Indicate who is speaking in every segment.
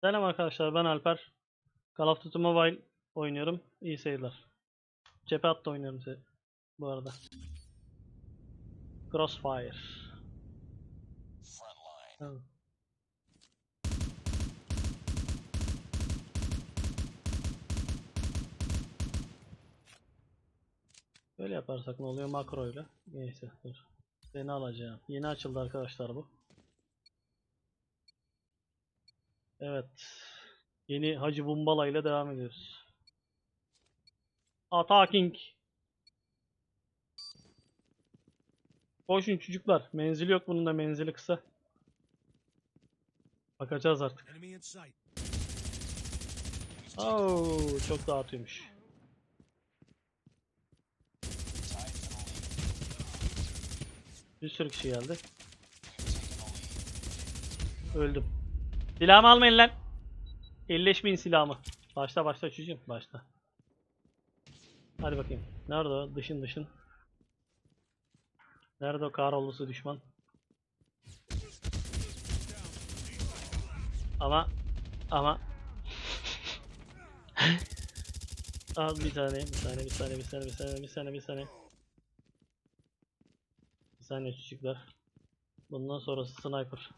Speaker 1: Selam arkadaşlar ben Alper. Call of Duty Mobile oynuyorum. İyi seyirler. Cephe hattı oynuyorum size bu arada. Crossfire. Evet. Böyle yaparsak ne oluyor makro ile? Neyse dur. Seni alacağım. Yeni açıldı arkadaşlar bu. Evet. Yeni Hacı Bumbala ile devam ediyoruz. Attacking. Koşun çocuklar. Menzili yok bunun da menzili kısa. Bakacağız artık. Oo, çok dağıtıyormuş. Bir sürü kişi geldi. Öldüm. Silahımı almayın lan. Elleşmeyin silahımı. Başla başla çocuğum başla. Hadi bakayım. Nerede o? Dışın dışın. Nerede o kahrolası düşman? Ama ama Al bir saniye, bir saniye, bir saniye, bir saniye, bir saniye, bir saniye, bir saniye. Bir saniye çocuklar. Bundan sonrası sniper.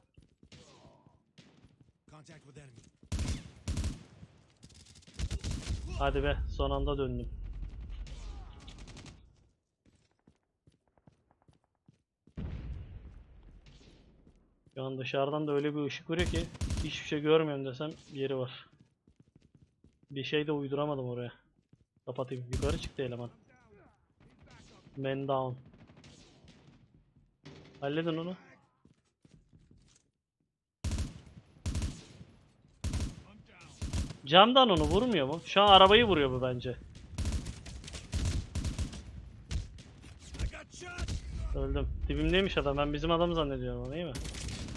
Speaker 1: Hadi be, son anda döndüm. Şu an dışarıdan da öyle bir ışık vuruyor ki hiçbir şey görmüyorum desem yeri var. Bir şey de uyduramadım oraya. Kapatayım. Yukarı çıktı eleman. Man down. Halledin onu. Camdan onu vurmuyor mu? Şu an arabayı vuruyor bu bence. Öldüm. Dibimdeymiş adam. Ben bizim adamı zannediyorum onu iyi mi?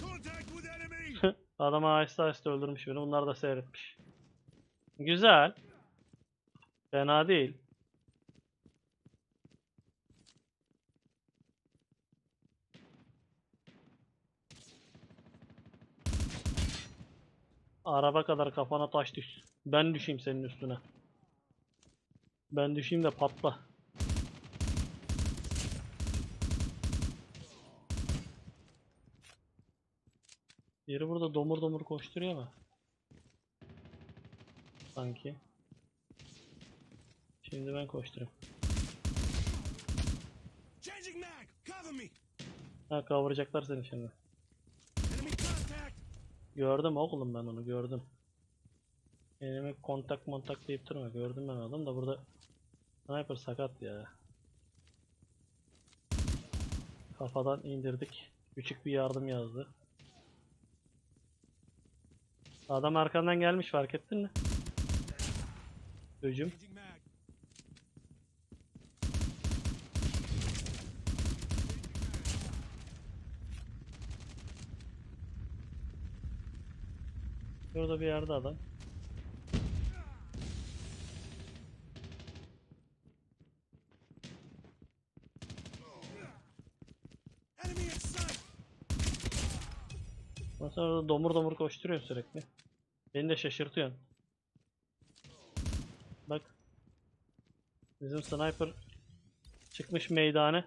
Speaker 2: Contact with enemy.
Speaker 1: Adam aheste aheste öldürmüş beni. Bunlar da seyretmiş. Güzel. Fena değil. Araba kadar kafana taş düş. Ben düşeyim senin üstüne. Ben düşeyim de patla. Biri burada domur domur koşturuyor ama. Sanki. Şimdi ben koşturayım. Ha kavuracaklar seni şimdi. Gördüm oğlum ben onu gördüm. Elime kontak montak deyip durma. Gördüm ben adam da burada sniper sakat ya. Kafadan indirdik. Küçük bir yardım yazdı. Adam arkandan gelmiş fark ettin mi? Hücum. Burada bir yerde adam. Nasıl orada domur domur koşturuyor sürekli. Beni de şaşırtıyorsun. Bak. Bizim sniper çıkmış meydane.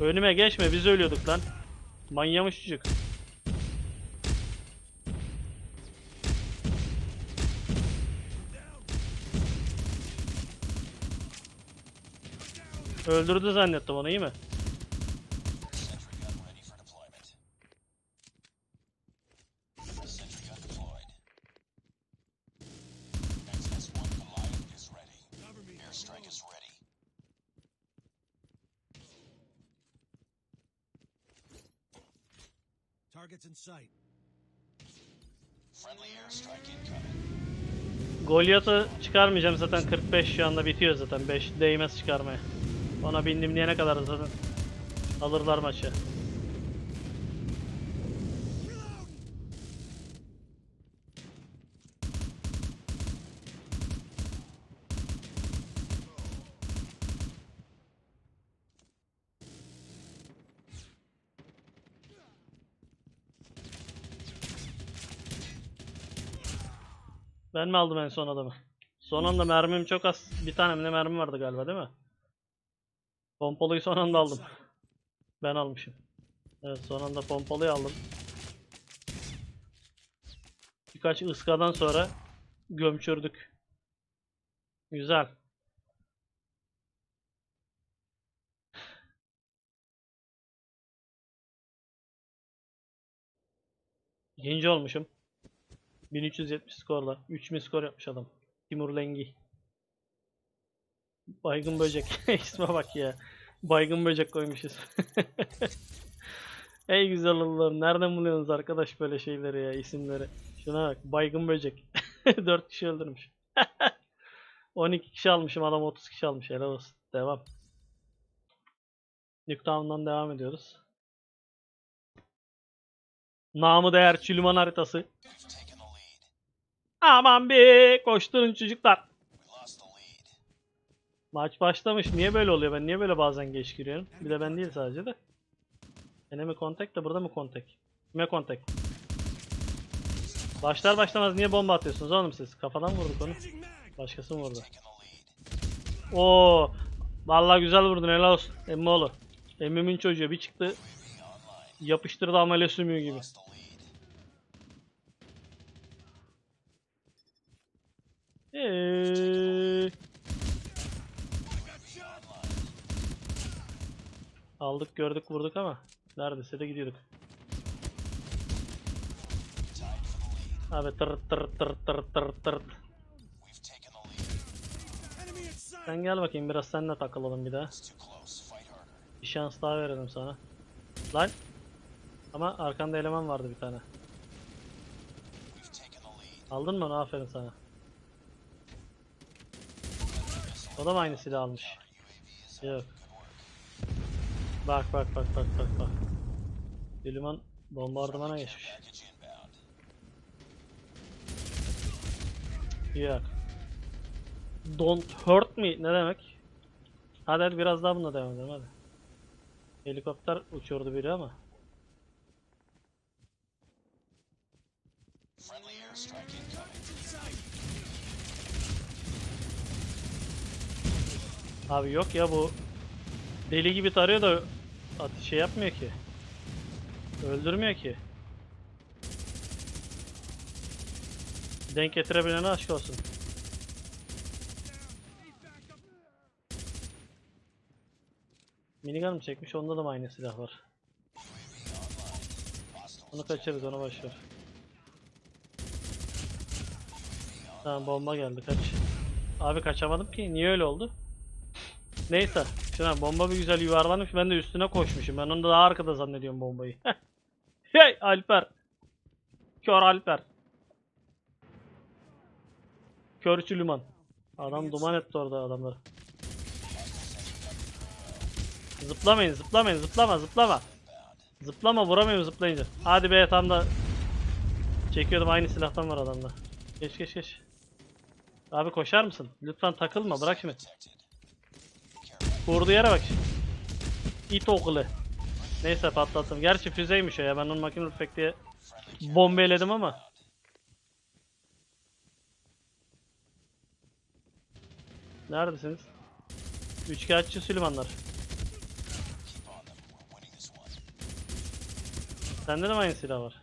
Speaker 1: Önüme geçme biz ölüyorduk lan. Manyamış çocuk. Öldürdü zannettim onu iyi mi? Goliath'ı çıkarmayacağım zaten 45 şu anda bitiyor zaten 5 değmez çıkarmaya. Ona bindim diyene kadar zaten alırlar maçı. Ben mi aldım en son adamı? Son anda mermim çok az. Bir tane ne mermi vardı galiba değil mi? Pompalıyı son anda aldım. Ben almışım. Evet son anda pompalıyı aldım. Birkaç ıskadan sonra gömçürdük. Güzel. İkinci olmuşum. 1370 skorla. 3000 skor yapmış adam. Timur Lengi. Baygın böcek. İsme bak ya. Baygın böcek koymuşuz. Ey güzel Allah'ım. Nereden buluyorsunuz arkadaş böyle şeyleri ya isimleri. Şuna bak. Baygın böcek. 4 kişi öldürmüş. 12 kişi almışım. Adam 30 kişi almış. Helal olsun. Devam. Nuketown'dan devam ediyoruz. Namı değer Çülüman haritası. Aman be koşturun çocuklar. Maç başlamış. Niye böyle oluyor? Ben niye böyle bazen geç giriyorum? Bir de ben değil sadece de. Enemy contact de burada mı contact? Kime contact? Başlar başlamaz niye bomba atıyorsunuz oğlum siz? Kafadan vurduk onu. Başkası mı vurdu? Oo, Vallahi güzel vurdun helal olsun. Emmoğlu. Emmimin çocuğu bir çıktı. Yapıştırdı amele sümüğü gibi. Eee... Aldık gördük vurduk ama neredeyse de gidiyorduk. Abi tır tır tır tır tır tır. Sen gel bakayım biraz seninle takılalım bir daha. Bir şans daha verelim sana. Lan. Ama arkanda eleman vardı bir tane. Aldın mı onu? Aferin sana. O da mı aynı silah almış? Yok. Bak bak bak bak bak bak. Süleyman bombardımana geçmiş. Yok. Don't hurt me ne demek? Hadi hadi biraz daha bununla devam edelim hadi. Helikopter uçuyordu biri ama. Abi yok ya bu deli gibi tarıyor da at şey yapmıyor ki. Öldürmüyor ki. Denk getirebilene aşk olsun. Minigun mı çekmiş? Onda da mı aynı silah var? Onu kaçırırız onu başlar. Tamam bomba geldi kaç. Abi kaçamadım ki. Niye öyle oldu? Neyse. Şuna bomba bir güzel yuvarlanmış. Ben de üstüne koşmuşum. Ben onu da daha arkada zannediyorum bombayı. hey Alper. Kör Alper. Kör Süleyman. Adam duman etti orada adamları. Zıplamayın zıplamayın zıplama zıplama. Zıplama vuramıyorum zıplayınca. Hadi be tam da çekiyordum aynı silahtan var adamda. Geç geç geç. Abi koşar mısın? Lütfen takılma bırak şimdi. Vurduğu yere bak şimdi. İt okulu. Neyse patlattım. Gerçi füzeymiş o ya. Ben onu makine tüfek diye bombeledim ama. Neredesiniz? Üçkağıtçı Süleymanlar. Sende de mi aynı silah var?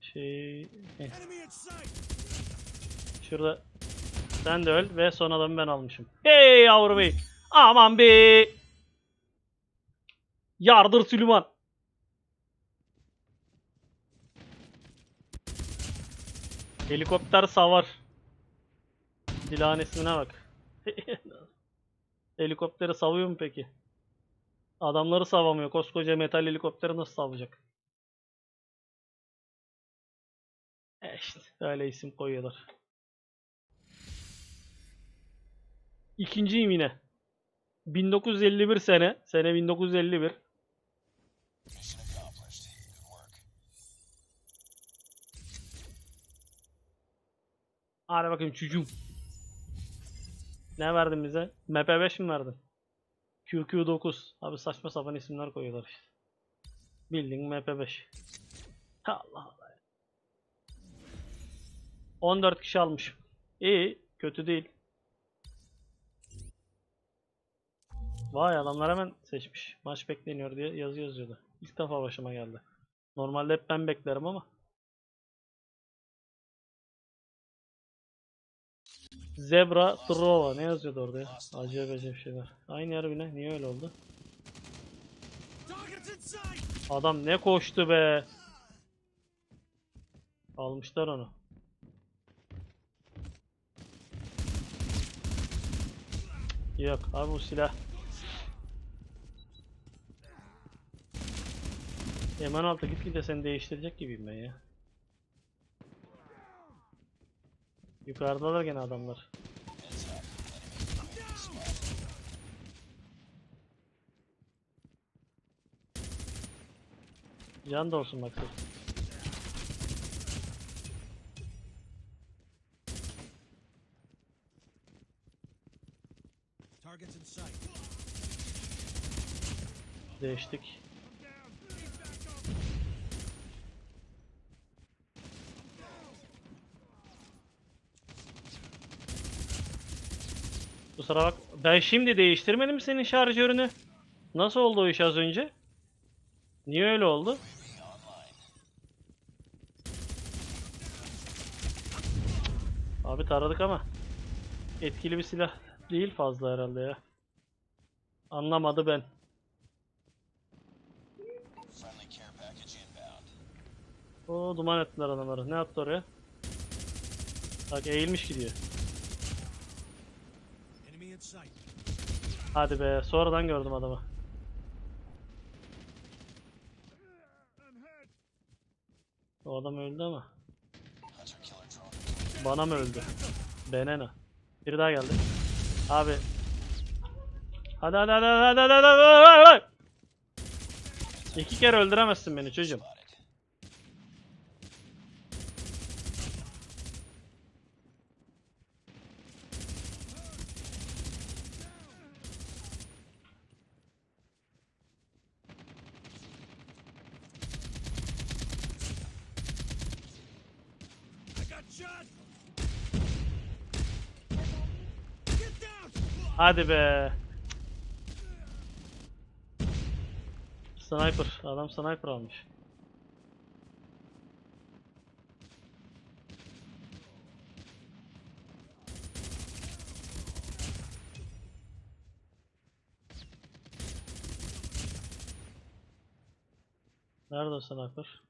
Speaker 1: Şey... eh,
Speaker 2: sight.
Speaker 1: Şurada sen de öl ve son adamı ben almışım. Hey yavru bey. Aman be. Yardır Süleyman. Helikopter savar. Silahın ismine bak. Helikopteri savuyor mu peki? Adamları savamıyor. Koskoca metal helikopteri nasıl savacak? E işte öyle isim koyuyorlar. İkinciyim yine. 1951 sene. Sene 1951.
Speaker 3: Mission accomplished. Good work.
Speaker 1: Hadi bakayım çocuğum. Ne verdin bize? MP5 mi verdin? QQ9. Abi saçma sapan isimler koyuyorlar işte. Bildiğin MP5. Allah Allah. 14 kişi almış. İyi, kötü değil. Vay adamlar hemen seçmiş. Maç bekleniyor diye yazı yazıyordu. İlk defa başıma geldi. Normalde hep ben beklerim ama. Zebra Trova ne yazıyordu orada ya? Acayip acayip şeyler. Aynı yer bile. Niye öyle oldu? Adam ne koştu be. Almışlar onu. Yok abi bu silah. M16 gitgide seni değiştirecek gibiyim ben ya. Yukarıdalar gene adamlar. Can da olsun bak. Değiştik. Kusura bak. Ben şimdi değiştirmedim senin şarjörünü. Nasıl oldu o iş az önce? Niye öyle oldu? Abi taradık ama etkili bir silah değil fazla herhalde ya. Anlamadı ben. O duman ettiler adamları. Ne attı oraya? Bak eğilmiş gidiyor. Hadi be sonradan gördüm adamı. O adam öldü ama. Bana mı öldü? Benena. Biri daha geldi. Abi. Hadi hadi hadi hadi hadi hadi hadi. İki kere öldüremezsin beni çocuğum. Hadi be. Sniper. Adam sniper almış. Nerede o sniper?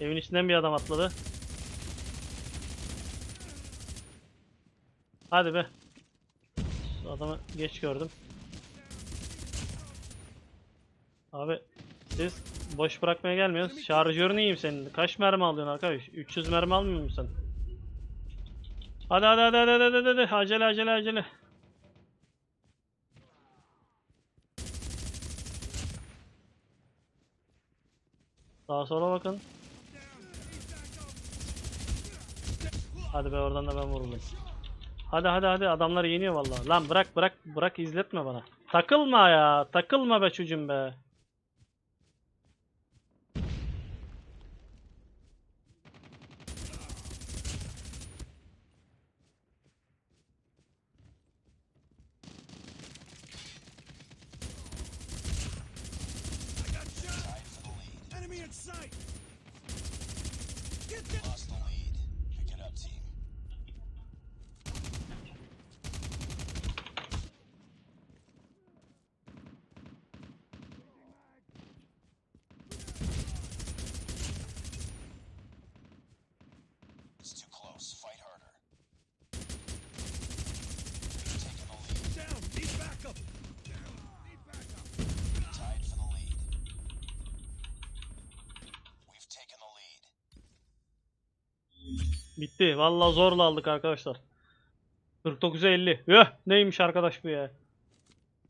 Speaker 1: Evin içinden bir adam atladı. Hadi be. Şu Adamı geç gördüm. Abi siz boş bırakmaya gelmiyorsunuz. Şarjörünü yiyeyim senin. Kaç mermi alıyorsun arkadaş? 300 mermi almıyor musun sen? Hadi hadi hadi hadi hadi hadi, hadi. Acele acele acele. Sağa sola bakın. Hadi be oradan da ben vuruldum. Hadi hadi hadi adamlar yeniyor vallahi. Lan bırak bırak bırak izletme bana. Takılma ya. Takılma be çocuğum be.
Speaker 2: Get
Speaker 3: the
Speaker 1: Bitti. Vallahi zorla aldık arkadaşlar. 49'a 50. Yöh neymiş arkadaş bu ya.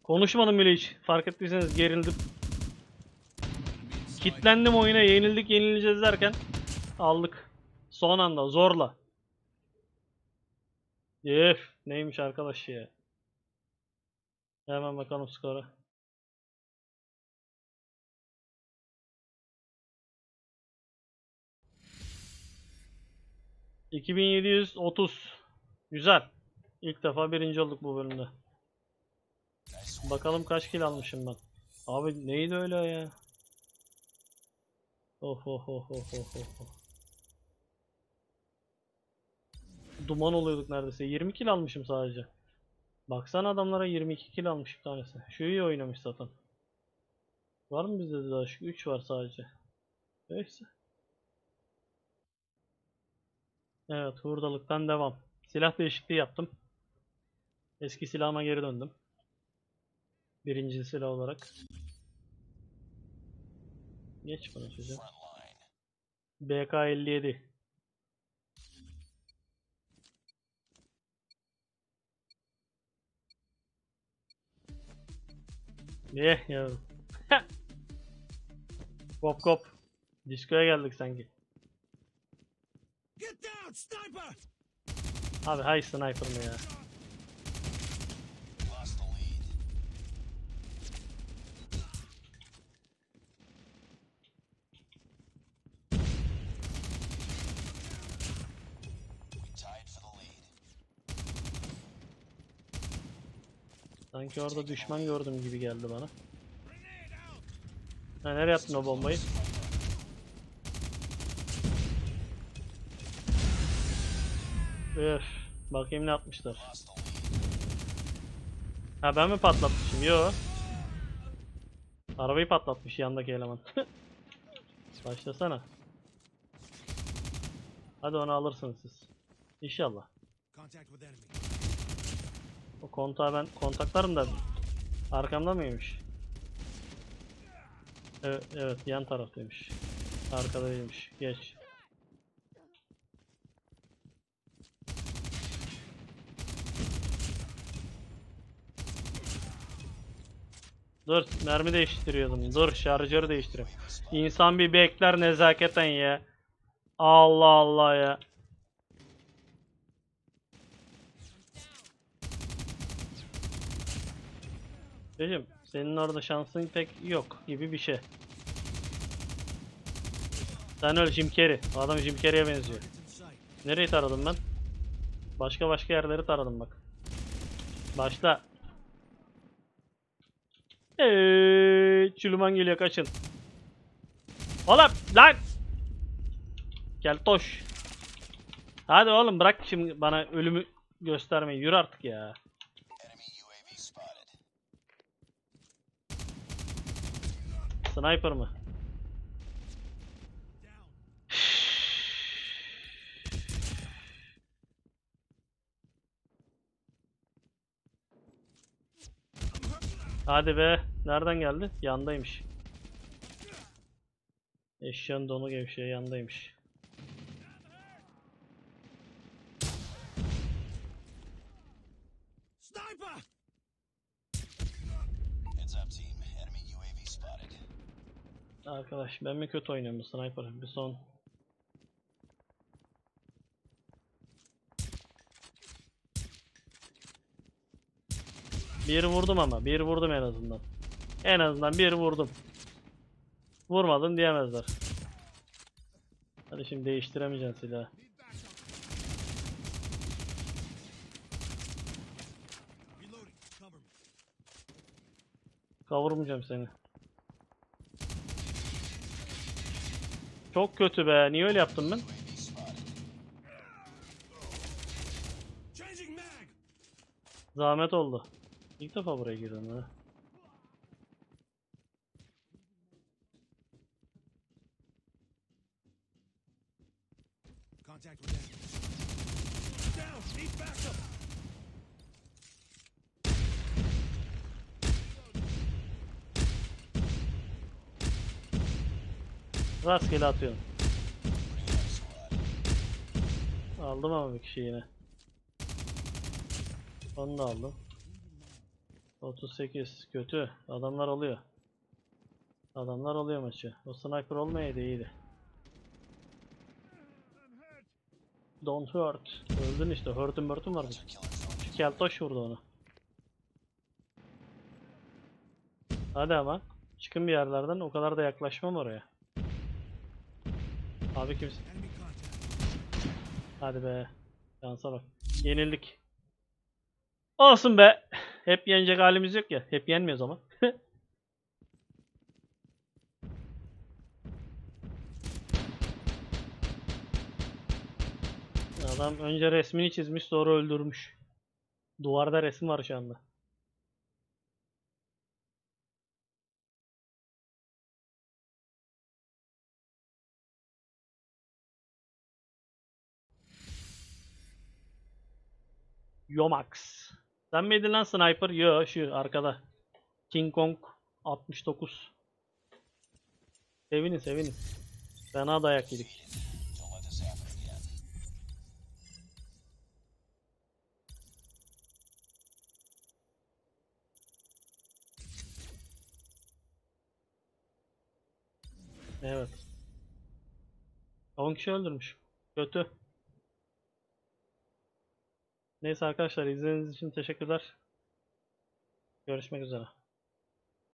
Speaker 1: Konuşmadım bile hiç. Fark ettiyseniz gerildim. Kitlendim oyuna. Yenildik yenileceğiz derken aldık. Son anda zorla. Yef neymiş arkadaş ya. Hemen bakalım skora. 2730. Güzel. İlk defa birinci olduk bu bölümde. Bakalım kaç kill almışım ben. Abi neydi öyle ya? Oh oh oh oh oh oh. oh. Duman oluyorduk neredeyse. 20 kill almışım sadece. Baksana adamlara 22 kill almış bir tanesi. Şu iyi oynamış zaten. Var mı bizde de daha şu 3 var sadece. Neyse. Evet hurdalıktan devam. Silah değişikliği yaptım. Eski silahıma geri döndüm. Birinci silah olarak. Geç bana çocuğum.
Speaker 3: front line.
Speaker 1: BK57. Eh yavrum. kop kop. Diskoya geldik sanki. Abi hay sniper mı ya? Sanki orada düşman gördüm gibi geldi bana. Ha, nereye attın o bombayı? Öf. Bakayım ne atmışlar. Ha ben mi patlatmışım? Yo. Arabayı patlatmış yandaki eleman. Başlasana. Hadi onu alırsınız siz. İnşallah. O kontağı ben kontaklarım da arkamda mıymış? Evet, evet yan taraftaymış. Arkadaymış. Geç. Dur mermi değiştiriyordum. Dur şarjörü değiştiriyorum. İnsan bir bekler nezaketen ya. Allah Allah ya. Dedim senin orada şansın pek yok gibi bir şey. Sen öyle Jim Carrey. Adam Jim Carrey'e benziyor. Nereyi taradım ben? Başka başka yerleri taradım bak. Başla. Çuluman geliyor kaçın. Oğlum lan. Gel toş. Hadi oğlum bırak şimdi bana ölümü göstermeyi. Yürü artık ya. Sniper mı?
Speaker 2: Down.
Speaker 1: Hadi be. Nereden geldi? Yandaymış. Eşyanın donu gevşeği yandaymış.
Speaker 2: Sniper!
Speaker 3: Heads up team. Enemy UAV spotted.
Speaker 1: Arkadaş ben mi kötü oynuyorum sniper? Bir son. Bir vurdum ama. Bir vurdum en azından. En azından bir vurdum. Vurmadın diyemezler. Hadi şimdi değiştiremeyeceksin silahı. Kavurmayacağım seni. Çok kötü be. Niye öyle yaptım ben? Zahmet oldu. İlk defa buraya girdim ha.
Speaker 2: Contact with enemy. Down! Need backup!
Speaker 1: Rastgele atıyorum. Aldım ama bir kişi yine. Onu da aldım. 38 kötü. Adamlar alıyor. Adamlar alıyor maçı. O sniper olmayaydı iyiydi. Don't hurt. Öldün işte. Hurt'un hurt'un var.
Speaker 3: Drone.
Speaker 1: Şu keltoş vurdu onu. Hadi ama. Çıkın bir yerlerden. O kadar da yaklaşmam oraya. Abi
Speaker 2: contact.
Speaker 1: Hadi be. Şansa bak. Yenildik. Olsun be. Hep yenecek halimiz yok ya. Hep yenmiyoruz ama. Adam önce resmini çizmiş sonra öldürmüş. Duvarda resim var şu anda. Yomax. Sen miydin lan sniper? Yo şu arkada. King Kong 69. Sevinin sevinin. Fena dayak yedik. Evet. 10 kişi öldürmüş. Kötü. Neyse arkadaşlar izlediğiniz için teşekkürler. Görüşmek üzere.